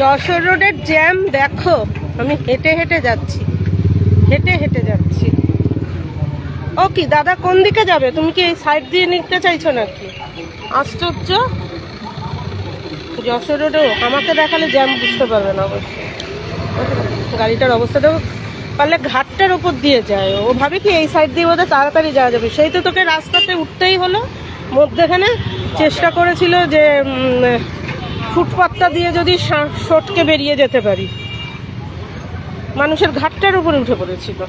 যশোর রোডের জ্যাম, দেখো, আমি হেঁটে হেঁটে যাচ্ছি। হেঁটে হেঁটে যাচ্ছি। ও কি, দাদা কোন দিকে যাবে? তুমি কি এই সাইড দিয়ে নিতে চাইছো নাকি? আশ্চর্য। যশোর রোডেও, আমাকে দেখালে জ্যাম বুঝতে পারবে না অবশ্যই গাড়িটার অবস্থা দেখো পারলে ঘাটটার উপর দিয়ে যায়। ও ভাবে কি, এই সাইড দিয়ে বোধহয় তাড়াতাড়ি যাওয়া যাবে। সেই তো তোকে রাস্তাতে উঠতেই হলো। মধ্যেখানে চেষ্টা করেছিল যে উম, ফুটপাতটা দিয়ে যদি সটকে বেরিয়ে যেতে পারি। মানুষের ঘাটটার উপরে উঠে পড়েছিল।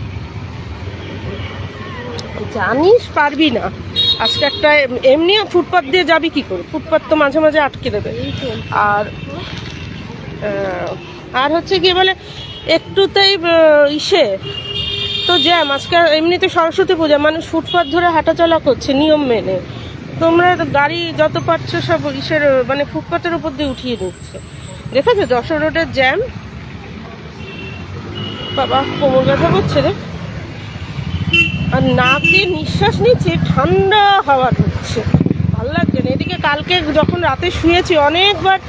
জানিস পারবি না। আজকে একটা এম- এমনিও ফুটপাত দিয়ে যাবি কি করে? ফুটপাত তো মাঝে মাঝে আটকে দেবে। আর আর হচ্ছে কি বলে একটুতেই ইসে। তো জ্যাম আজকে এমনিতে সরস্বতী পূজা। মানুষ ফুটপাত ধরে হাঁটাচলা করছে নিয়ম মেনে। তোমরা গাড়ি যত পারছ সব ইসের মানে ফুটপাতের উপর দিয়ে উঠিয়ে নিচ্ছে দেখেছ? যশোর রোডের জ্যাম। বাবা, কোমর ব্যথা করছে রে। আর নাক দিয়ে নিঃশ্বাস নিচ্ছি, ঠান্ডা হাওয়া ঢুকছে ভালো লাগছে না। এদিকে কালকে যখন রাতে শুয়েছি, অনেকবার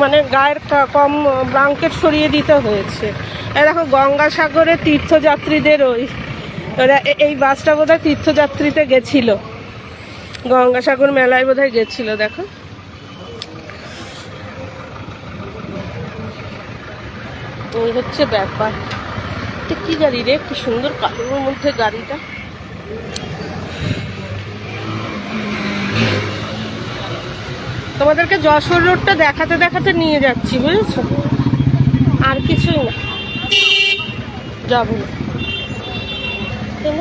মানে গায়ের কম, ব্লাঙ্কেট সরিয়ে দিতে হয়েছে। দেখো গঙ্গাসাগরে তীর্থযাত্রীদের ওই, ওরা এই বাসটা বোধহয় তীর্থযাত্রীতে গেছিল। গঙ্গাসাগর মেলায় বোধহয় গেছিল, দেখো। এই হচ্ছে ব্যাপার। কি গাড়ি রে? কি সুন্দর কালোর মধ্যে গাড়িটা। তোমাদেরকে যশোর রোডটা দেখাতে দেখাতে নিয়ে যাচ্ছি, বুঝেছ? আর কিছুই না। যাব কেন?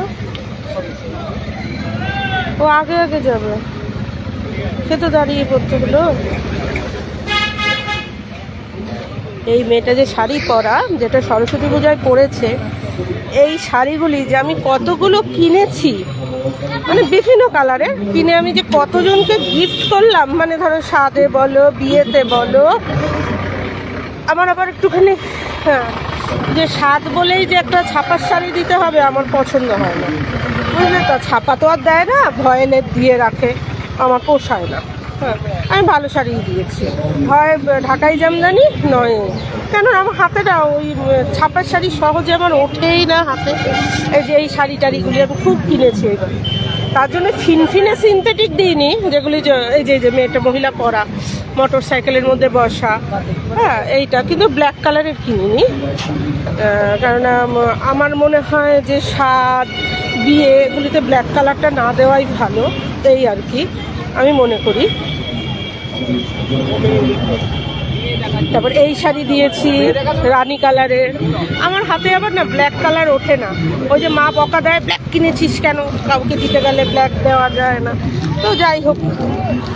ও আগে আগে যাবে। সে তো দাঁড়িয়ে পড়তে হলো। এই মেয়েটা যে শাড়ি পরা, যেটা সরস্বতী পূজায় পরেছে, এই শাড়িগুলি যে আমি কতগুলো কিনেছি মানে বিভিন্ন কালারের, কিনে আমি যে কতজনকে গিফট করলাম মানে ধরো সাদে বলো, বিয়েতে বলো, আমার আবার একটুখানি হ্যাঁ। যে স্বাদ বলেই যে একটা ছাপার শাড়ি দিতে হবে আমার পছন্দ হয় না। বুঝলে তো? ছাপা তো আর দেয় না ভয়েলের দিয়ে রাখে। আমার পোষায় না। হ্যাঁ আমি ভালো শাড়ি দিয়েছি। হয় ঢাকাই জামদানি, নয় কেন আমার হাতে না ওই ছাপার শাড়ি সহজে আমার ওঠেই না হাতে। এই যে এই শাড়ি টাড়িগুলি আমি খুব কিনেছি এবার। তার জন্য ফিনফিনে সিনথেটিক দিইনি, যেগুলি এই যে যে মেয়েটা মহিলা পরা। মোটর সাইকেলের মধ্যে বসা। হ্যাঁ এইটা। কিন্তু ব্ল্যাক কালারের কিনিনি। কারণ আমার মনে হয় যে স্বাদ বিয়ে এগুলিতে ব্ল্যাক কালারটা না দেওয়াই ভালো। এই আর কি। আমি মনে করি। তারপর এই শাড়ি দিয়েছি, রানী কালারের। আমার হাতে আবার না ব্ল্যাক কালার ওঠে না। ওই যে মা বকা দেয় ব্ল্যাক কিনেছিস কেন? কাউকে দিতে গেলে ব্ল্যাক দেওয়া যায় না। তো যাই হোক,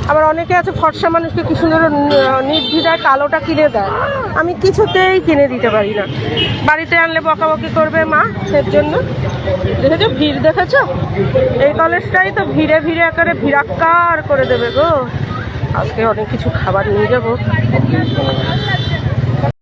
আবার অনেকে আছে, ফর্সা মানুষকে কি সুন্দর নির্দ্বিধায় কালোটা কিনে দেয়। আমি কিছুতেই কিনে দিতে পারি না। বাড়িতে আনলে বকাবকি করবে মা, এর জন্য। দেখেছ, ভিড় দেখেছ? এই কলেজটাই তো ভিড়ে ভিড়ে একেবারে ভিড়াক্কার করে দেবে গো। আজকে অনেক কিছু খাবার নিয়ে যাব।